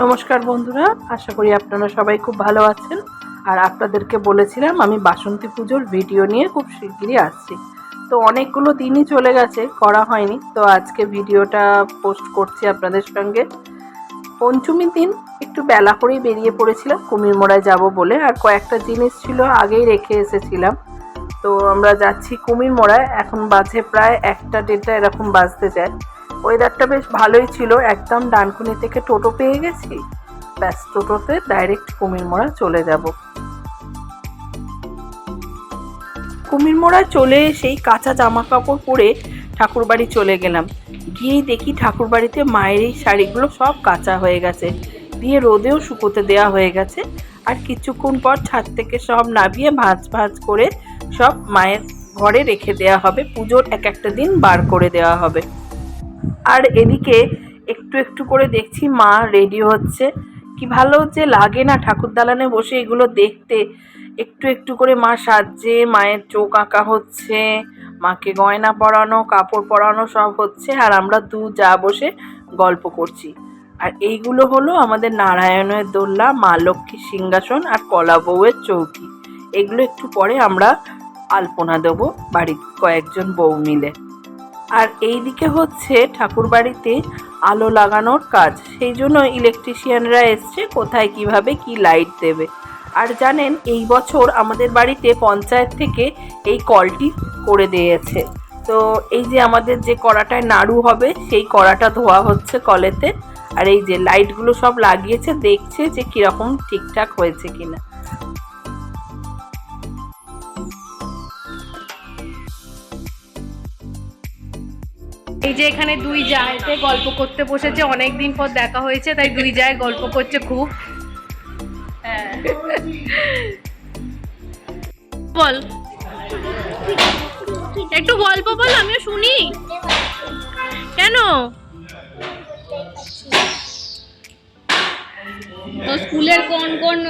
নমস্কার বন্ধুরা, আশা করি আপনারা সবাই খুব ভালো আছেন। আর আপনাদেরকে বলেছিলাম আমি বাসন্তী পুজোর ভিডিও নিয়ে খুব শিগগিরই আসছি। তো অনেকগুলো দিনই চলে গেছে, করা হয়নি। তো আজকে ভিডিওটা পোস্ট করছি আপনাদের সঙ্গে। পঞ্চমীর দিন একটু বেলা করেই বেরিয়ে পড়েছিলাম কুমিরমোড়ায় যাব বলে। আর কয়েকটা জিনিস ছিল, আগেই রেখে এসেছিলাম। তো আমরা যাচ্ছি কুমিরমোড়ায় এখন বাজে প্রায় একটা দেড়টা, এরকম বাজতে যায়। ওয়েদারটা বেশ ভালোই ছিল। একদম ডানকুনি থেকে টোটো পেয়ে গেছি। ব্যাস, টোটোতে ডাইরেক্ট কুমিরমোড়া চলে যাব। কুমিরমোড়া চলে এসেই কাঁচা জামা কাপড় পরে ঠাকুরবাড়ি চলে গেলাম। গিয়েই দেখি ঠাকুরবাড়িতে মায়ের এই শাড়িগুলো সব কাঁচা হয়ে গেছে। দিয়ে রোদেও শুকোতে দেওয়া হয়ে গেছে। আর কিছুক্ষণ পর ছাদ থেকে সব নামিয়ে ভাঁজ ভাঁজ করে সব মায়ের ঘরে রেখে দেওয়া হবে। পুজোর এক একটা দিন বার করে দেওয়া হবে। আর এদিকে একটু একটু করে দেখছি মা রেডি হচ্ছে। কি ভালো যে লাগে না ঠাকুর দালানে বসে এগুলো দেখতে। একটু একটু করে মা সাজছে, মায়ের চোখ আঁকা হচ্ছে, মাকে গয়না পরানো, কাপড় পরানো সব হচ্ছে আর আমরা দু যা বসে গল্প করছি। আর এইগুলো হলো আমাদের নারায়ণের দোল্লা মা লক্ষ্মীর সিংহাসন আর কলা বউয়ের চৌকি। এগুলো একটু পরে আমরা আলপনা দেবো বাড়ির কয়েকজন বউ মিলে। আর এই দিকে হচ্ছে ঠাকুরবাড়িতে আলো লাগানোর কাজ। সেই জন্য ইলেকট্রিশিয়ানরা এসছে, কোথায় কীভাবে কি লাইট দেবে। আর জানেন, এই বছর আমাদের বাড়িতে পঞ্চায়েত থেকে এই কলটি করে দিয়েছে। তো এই যে আমাদের যে কড়াটায় নাড়ু হবে, সেই কড়াটা ধোয়া হচ্ছে কলেতে। আর এই যে লাইটগুলো সব লাগিয়েছে, দেখছে যে কীরকম ঠিকঠাক হয়েছে কিনা। এই যে এখানে দুই জায়তে গল্প করতে বসেছে অনেক দিন পর দেখা হয়েছে তাই দুই জায় গল্প করছে খুব। হ্যাঁ। বল। একটু গল্প বল আমিও শুনি। কেন? তো স্কুলের কোন কোন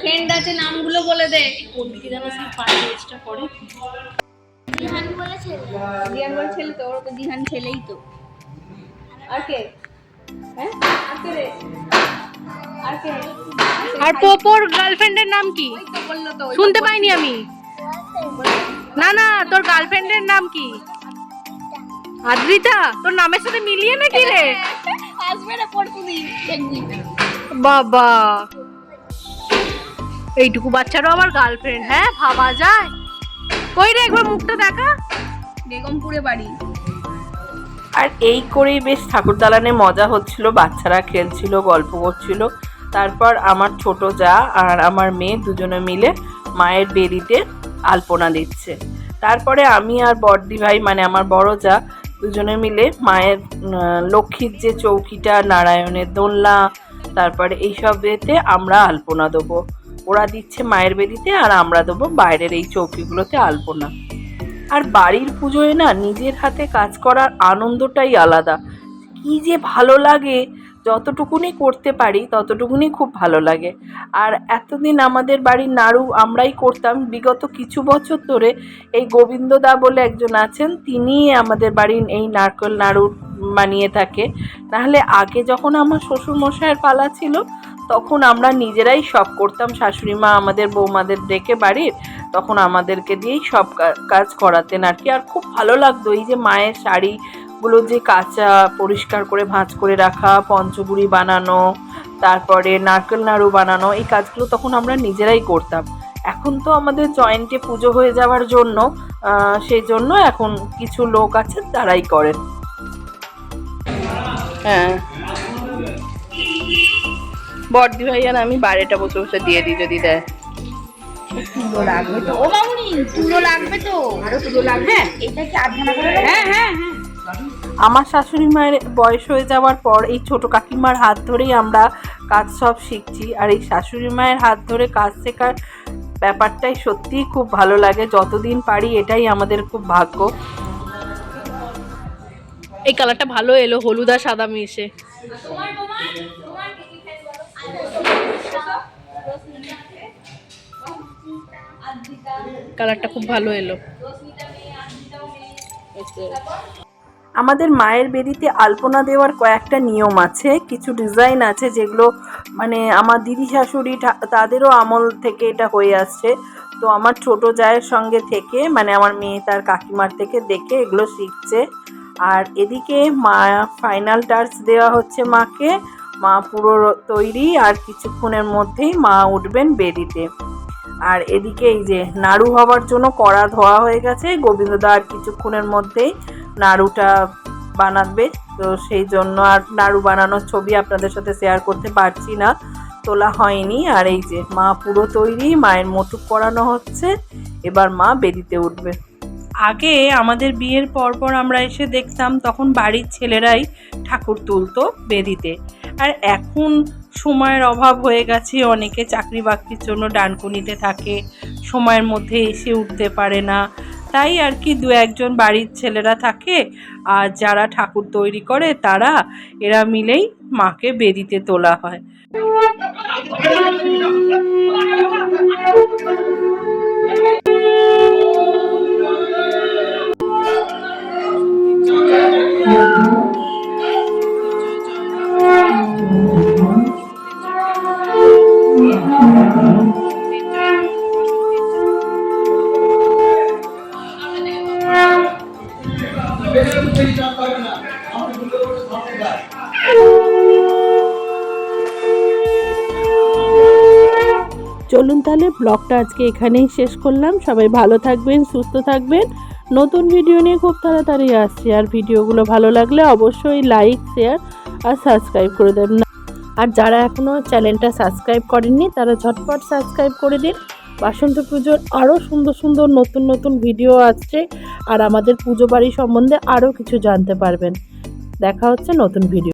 ফ্রেন্ড আছে নামগুলো বলে দে। কোন দিকে যেন পায়ে এক্সট্রা করে। বলে ছেলে। দিয়ান বল ছেলে তো ওর তো দিহান ছেলেই তো। আর কে? হ্যাঁ? আর কে রে? আর কে? আর পোপোর গার্লফ্রেন্ডের নাম কি? শুনতে পাইনি আমি। না না তোর গার্লফ্রেন্ডের নাম কি? আদ্রিতা তোর নামের সাথে মিলিয়ে নাকি রে আসবে না পরশুদিন দেখবি বাবা। এইটুকু বাচ্চারও আমার গার্লফ্রেন্ড হ্যাঁ ভাবা যায়। কই রে একবার মুখটা দেখা। বেগমপুরে বাড়ি। আর এই করেই বেশ ঠাকুর দালানে মজা হচ্ছিল, বাচ্চারা খেলছিল, গল্প করছিল। তারপর আমার ছোট যা আর আমার মেয়ে দুজনে মিলে মায়ের বেদিতে আলপনা দিচ্ছে। তারপরে আমি আর বড়দি ভাই মানে আমার বড় যা, দুজনে মিলে মায়ের লক্ষ্মীর যে চৌকিটা, নারায়ণের দোলনা, তারপরে এইসব এতে আমরা আলপনা দেবো। ওরা দিচ্ছে মায়ের বেদিতে আর আমরা দেবো বাইরের এই চৌকিগুলোতে আলপনা। আর বাড়ির পুজোয় না নিজের হাতে কাজ করার আনন্দটাই আলাদা। কি যে ভালো লাগে, যতটুকুনি করতে পারি ততটুকুনি খুব ভালো লাগে। আর এতদিন আমাদের বাড়ির নাড়ু আমরাই করতাম, বিগত কিছু বছর ধরে এই গোবিন্দদা বলে একজন আছেন তিনি আমাদের বাড়ির এই নারকেল নাড়ু বানিয়ে থাকে। নাহলে আগে যখন আমার শ্বশুর মশাইয়ের পালা ছিল তখন আমরা নিজেরাই সব করতাম। শাশুড়ি মা আমাদের বৌমাদের ডেকে বাড়ির, তখন আমাদেরকে দিয়েই সব কাজ করাতেন আর কি আর খুব ভালো লাগতো এই যে মায়ের শাড়িগুলো যে কাঁচা পরিষ্কার করে ভাঁজ করে রাখা, পঞ্চগুড়ি বানানো, তারপরে নারকেল নাড়ু বানানো, এই কাজগুলো তখন আমরা নিজেরাই করতাম। এখন তো আমাদের জয়েন্টে পুজো হয়ে যাওয়ার জন্য সেই জন্য এখন কিছু লোক আছে তারাই করেন। হ্যাঁ। বর্দি ভাই আর আমি বাইরেটা বসে বসে দিয়ে দিই যদি দেয়। তুলো লাগবে তো। ও মামুনি তুলো লাগবে তো। আরও তুলো লাগবে। এটা কি আধখানা করে হ্যাঁ হ্যাঁ হ্যাঁ। আমার শাশুড়ি মায়ের বয়স হয়ে যাওয়ার পর এই ছোট কাকিমার হাত ধরেই আমরা কাজ সব শিখছি। আর এই শাশুড়ি মায়ের হাত ধরে কাজ শেখার ব্যাপারটাই সত্যিই খুব ভালো লাগে। যতদিন পারি এটাই আমাদের খুব ভাগ্য। এই কালারটা ভালো এলো হলুদ আর সাদা মিশে। কালারটা খুব ভালো এলো। আমাদের মায়ের বেদিতে আলপনা দেওয়ার কয়েকটা নিয়ম আছে, কিছু ডিজাইন আছে যেগুলো মানে আমার দিদি শাশুড়ি তাদেরও আমল থেকে এটা হয়ে আসছে। তো আমার ছোট জায়ের সঙ্গে থেকে মানে আমার মেয়ে তার কাকিমার থেকে দেখে এগুলো শিখছে। আর এদিকে মা ফাইনাল টাচ দেওয়া হচ্ছে মাকে, মা পুরো তৈরি আর কিছুক্ষণের মধ্যেই মা উঠবেন বেদিতে। আর এদিকে এই যে নাড়ু হওয়ার জন্য কড়া ধোয়া হয়ে গেছে। গোবিন্দদা আর কিছুক্ষণের মধ্যেই নাড়ুটা বানাবে। তো সেই জন্য আর নাড়ু বানানোর ছবি আপনাদের সাথে শেয়ার করতে পারছি না, তোলা হয়নি। আর এই যে মা পুরো তৈরি, মায়ের মুটুক পরানো হচ্ছে। এবার মা বেদিতে উঠবে। আগে আমাদের বিয়ের পরপর আমরা এসে দেখতাম তখন বাড়ির ছেলেরাই ঠাকুর তুলতো বেদিতে। আর এখন সময়ের অভাব হয়ে গেছে, অনেকে চাকরি বাকরির জন্য ডানকুনিতে থাকে, সময়ের মধ্যে এসে উঠতে পারে না। তাই আর কি দু একজন বাড়ির ছেলেরা থাকে, আর যারা ঠাকুর তৈরি করে তারা, এরা মিলেই মাকে বেদিতে তোলা হয়। চলুন তাহলে ব্লগটা আজকে এখানেই শেষ করলাম। সবাই ভালো থাকবেন, সুস্থ থাকবেন। নতুন ভিডিও নিয়ে খুব তাড়াতাড়ি আসছি। আর ভিডিওগুলো ভালো লাগলে অবশ্যই লাইক শেয়ার আর সাবস্ক্রাইব করে দেবেন। আর যারা এখনও চ্যানেলটা সাবস্ক্রাইব করেননি, তারা ঝটপট সাবস্ক্রাইব করে দিন। বাসন্তী পুজোর আরও সুন্দর সুন্দর, নতুন নতুন ভিডিও আসছে। আর আমাদের পুজো বাড়ি সম্বন্ধে আরও কিছু জানতে পারবেন। দেখা হচ্ছে নতুন ভিডিও